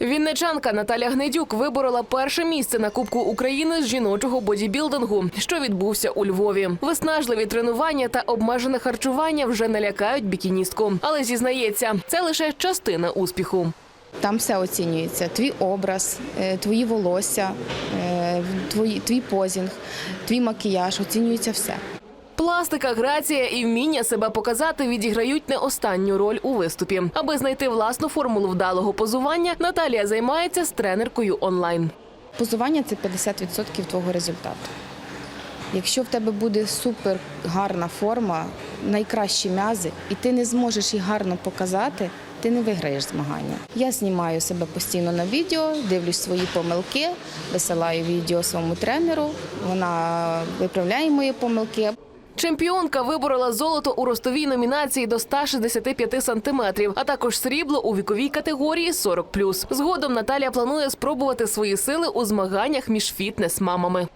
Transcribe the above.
Вінничанка Наталя Гнедюк виборола перше місце на Кубку України з жіночого бодібілдингу, що відбувся у Львові. Виснажливі тренування та обмежене харчування вже не лякають бікіністку, але зізнається, це лише частина успіху. Там все оцінюється: твій образ, е, твої волосся, е, твій позінг, твій макіяж, оцінюється все. Пластика, грація і вміння себе показати відіграють не останню роль у виступі. Аби знайти власну формулу вдалого позування, Наталія займається з тренеркою онлайн. Позування це 50% твого результату. Якщо в тебе буде супер гарна форма, найкращі м'язи, і ти не зможеш їх гарно показати, ти не виграєш змагання. Я знімаю себе постійно на відео, дивлюсь свої помилки, висилаю відео своєму тренеру. Вона виправляє мої помилки. Чемпіонка виборола золото у ростовій номінації до 165 сантиметрів, а також срібло у віковій категорії 40+. Згодом Наталія планує спробувати свої сили у змаганнях між фітнес-мамами.